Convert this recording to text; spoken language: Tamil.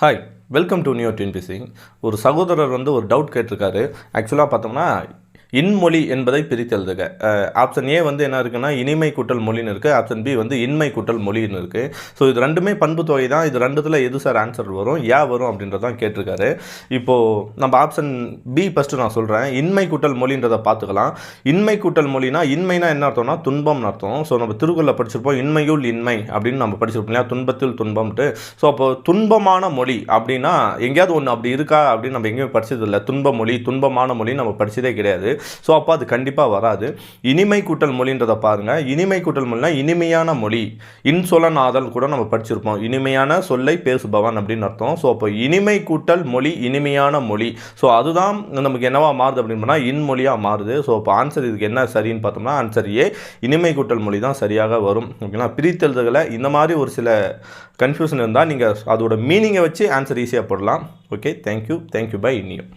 Hi welcome to new tin fishing ஒரு சகோதரர் வந்து ஒரு டவுட் கேட்டிருக்காரு. ஆக்சுவலாக பார்த்தோம்னா இன்மொழி என்பதை பிரித்தெழுதுக. ஆப்ஷன் ஏ வந்து என்ன இருக்குன்னா இனிமை கூட்டல் மொழின்னு இருக்குது ஆப்ஷன் பி வந்து இன்மை கூட்டல் மொழின்னு இருக்குது ஸோ இது ரெண்டுமே பண்பு தொகை தான். இது ரெண்டுத்தில் எது சார் ஆன்சர் வரும்? ஏன் வரும் அப்படின்றதான் கேட்டிருக்காரு. இப்போது நம்ம ஆப்ஷன் பி ஃபஸ்ட்டு நான் சொல்கிறேன் இன்மை கூட்டல் மொழின்றதை பார்த்துக்கலாம். இன்மை கூட்டல் மொழினா இன்மைனா என்ன அர்த்தம்னா துன்பம்னு அர்த்தம். ஸோ நம்ம திருக்குறளில் படிச்சிருப்போம் இன்மையுள் இன்மை அப்படின்னு நம்ம படிச்சிருப்போம் இல்லையா? துன்பத்தில் துன்பம்ட்டு ஸோ அப்போ துன்பமான மொழி அப்படின்னா எங்கேயாவது ஒன்று அப்படி இருக்கா அப்படின்னு நம்ம எங்கேயுமே படிச்சது இல்லை. துன்ப மொழி துன்பமான மொழி நம்ம படிச்சதே கிடையாது. ஸோ அப்போ அது கண்டிப்பாக வராது. இனிமை கூட்டல் மொழின்றதை பாருங்கள் இனிமை கூட்டல் மொழினா இனிமையான மொழி. இன்சொலநாதல் கூட நம்ம படிச்சிருப்போம். இனிமையான சொல்லை பேசுபவன் அப்படின்னு அர்த்தம். ஸோ அப்போ இனிமை கூட்டல் மொழி இனிமையான மொழி. ஸோ அதுதான் நமக்கு என்னவா மாறுது அப்படின்னு இன்மொழியாக மாறுது. ஸோ அப்போ ஆன்சர் இதுக்கு என்ன சரின்னு பார்த்தோம்னா ஆன்சர் ஏ இனிமை கூட்டல் மொழி தான் சரியாக வரும். ஓகேங்களா? பிரித்தெழுதுகளை இந்த மாதிரி ஒரு சில கன்ஃபியூஷன் இருந்தால் நீங்கள் அதோட மீனிங்கை வச்சு ஆன்சர் ஈஸியாக போடலாம். ஓகே தேங்க்யூ தேங்க்யூ பை இனியும்